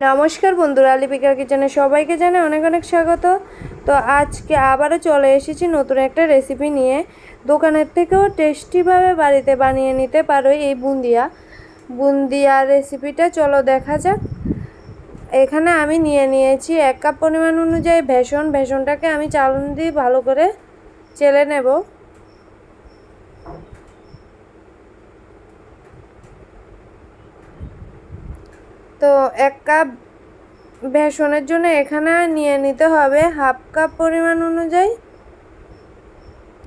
নমস্কার বন্ধুরা লিপিকার কিচেনে সবাইকে জানাই অনেক অনেক স্বাগত। তো আজকে আবারও চলে এসেছি নতুন একটা রেসিপি নিয়ে। দোকানের থেকেও টেস্টিভাবে বাড়িতে বানিয়ে নিতে পারো এই বুন্দিয়া। বুন্দিয়া রেসিপিটা চলো দেখা যাক। এখানে আমি নিয়ে নিয়েছি এক কাপ পরিমাণ অনুযায়ী ভেষণ। ভেষণটাকে আমি চালন দিয়ে ভালো করে চেলে নেব। তো এক কাপ বেসনের জন্য এখানে নিয়ে নিতে হবে হাফ কাপ পরিমাণ অনুযায়ী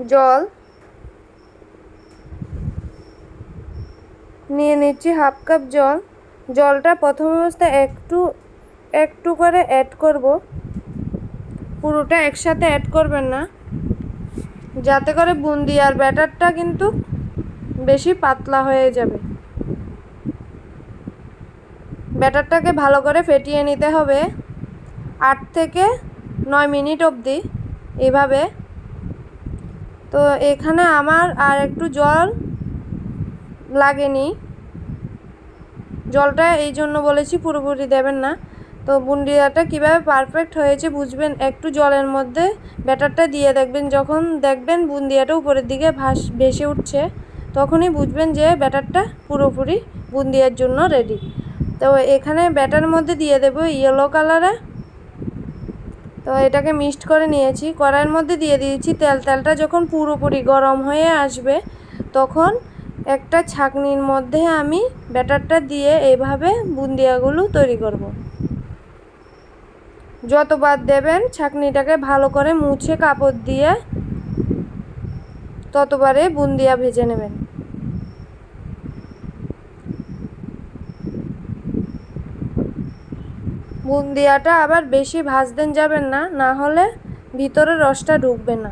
জল। নিয়ে নিচ্ছি হাফ কাপ জল। জলটা প্রথম অবস্থায় একটু একটু করে অ্যাড করব। পুরোটা একসাথে অ্যাড করবেন না। যাতে করে বুন্দি আর ব্যাটারটা কিন্তু বেশি পাতলা হয়ে যাবে। ব্যাটারটাকে ভালো করে ফেটিয়ে নিতে হবে আট থেকে নয় মিনিট অবধি এভাবে। তো এখানে আমার আর একটু জল লাগেনি। জলটা এই জন্য বলেছি পুরোপুরি দেবেন না। তো বুন্দিয়াটা কীভাবে পারফেক্ট হয়েছে বুঝবেন, একটু জলের মধ্যে ব্যাটারটা দিয়ে দেখবেন। যখন দেখবেন বুন্দিয়াটা উপরের দিকে ভাস, ভেসে উঠছে, তখনই বুঝবেন যে ব্যাটারটা পুরোপুরি বুন্দিয়ার জন্য রেডি তো এখানে ব্যাটার মধ্যে দিয়ে দেব ইয়েলো কালারে তো এটাকে মিক্সড করে নিয়েছি। কড়াইয়ের মধ্যে দিয়ে দিয়েছি তেল। তেলটা যখন পুরোপুরি গরম হয়ে আসবে, তখন একটা ছাকনির মধ্যে আমি ব্যাটারটা দিয়ে এইভাবে বুন্দিয়াগুলো তৈরি করব। যতবার দেবেন ছাকনিটাকে ভালো করে মুছে কাপড় দিয়ে ততবারে বুন্দিয়া ভেজে নেবেন। বুন্দিয়াটা আবার বেশি ভাজতেন যাবেন না না হলে ভিতরে রসটা ঢুকবে না।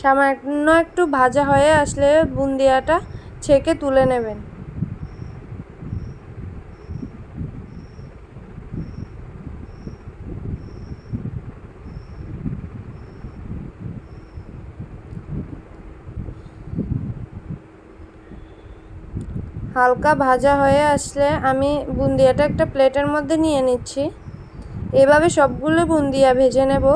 সামান্য একটু ভাজা হয়ে আসলে বুন্দিয়াটা ছেঁকে তুলে নেবেন। হালকা ভাজা হয়ে আসলে আমি বুন্দিয়াটা একটা প্লেটের মধ্যে নিয়ে নিচ্ছি। এভাবে সবগুলো বুন্দিয়া ভেজে নেব।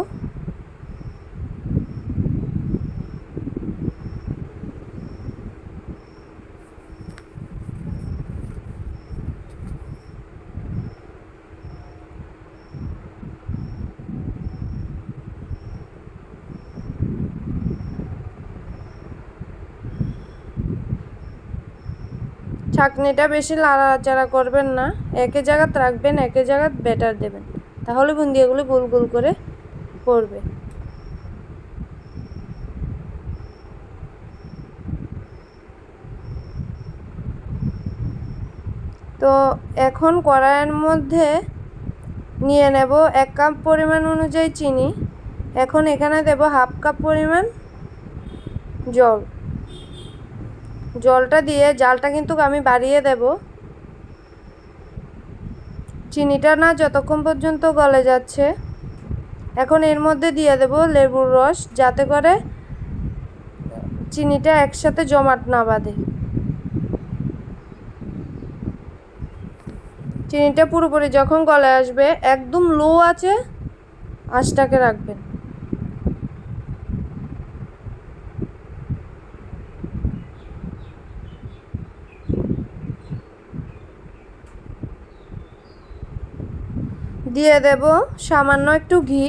ছাকনিটা বেশি লাড়াচাড়া করবেন না। একে জায়গাত রাখবেন, একে জায়গাত ব্যাটার দেবেন। তাহলে বুন্দিয়াগুলো গোল গোল করে পড়বে। তো এখন কড়াইয়ের মধ্যে নিয়ে নেব এক কাপ পরিমাণ অনুযায়ী চিনি। এখন এখানে দেব হাফ কাপ পরিমাণ জল। জলটা দিয়ে, জালটা কিন্তু আমি বাড়িয়ে দেব। চিনিটা না যতক্ষণ পর্যন্ত গলে যাচ্ছে, এখন এর মধ্যে দিয়ে দেব লেবুর রস, যাতে করে চিনিটা একসাথে জমাট না বাঁধে। চিনিটা পুরোপুরি যখন গলে আসবে, একদম লো আছে, আঁচটাকে রাখবেন। দিয়ে দেব সামান্য একটু ঘি।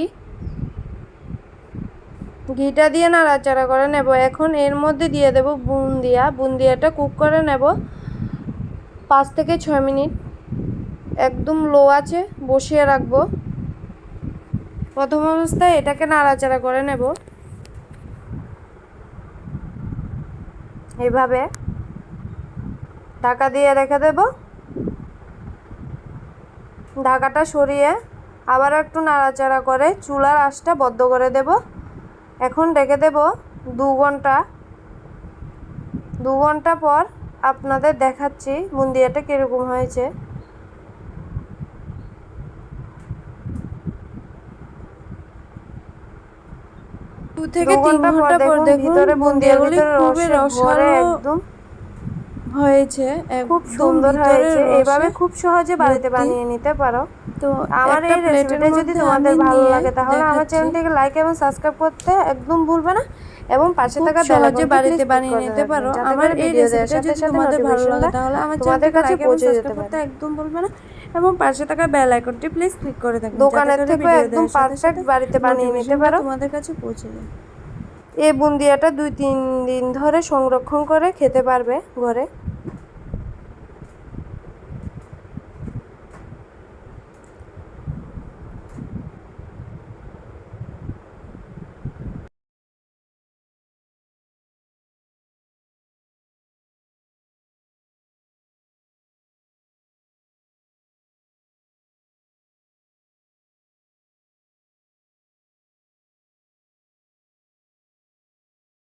ঘিটা দিয়ে নাড়াচাড়া করে নেব। এখন এর মধ্যে দিয়ে দেব বুন্দিয়া। বুন্দিয়াটা কুক করে নেব পাঁচ থেকে ছয় মিনিট। একদম লো আছে, বসিয়ে রাখব। প্রথম অবস্থায় এটাকে নাড়াচাড়া করে নেব। এভাবে। টাকা দিয়ে রেখে দেব। ঢাকাটা সরিয়ে আবার একটু নাড়াচাড়া করে চুলার আঁচটা বদ্ধ করে দেব। এখন রেখে দেব দু ঘণ্টা। দু ঘণ্টা পর আপনাদের দেখাচ্ছি বুন্দিয়াটা কীরকম হয়েছে। দু থেকে তিন ঘণ্টা পর দেখুন ভিতরে বুন্দিয়াগুলি খুবই রসালো একদম হয়েছে খুব সুন্দর হয়েছে এভাবে খুব সহজে বাড়িতে বানিয়ে নিতে পারো। তো আমার এই রেসিপিটা যদি তোমাদের ভালো লাগে তাহলে আমার। চ্যানেলটিকে লাইক এবং সাবস্ক্রাইব করতে একদম ভুলবে না। এবং পাশে থাকা সহজে বাড়িতে বানিয়ে নিতে পারো। আমার এই রেসিপিটা যদি তোমাদের ভালো লাগে তাহলে আমার তোমাদের কাছে পৌঁছে যেতে পারে। একদম ভুলবে না। এবং পাশে থাকা বেল আইকনটি প্লিজ ক্লিক করে দেবেন দোকানের থেকেও একদম পারফেক্ট বাড়িতে বানিয়ে নিতে পারো। তোমাদের কাছে পৌঁছে যায়। এই বুন্দিয়াটা দুই তিন দিন ধরে সংরক্ষণ করে খেতে পারবে ঘরে।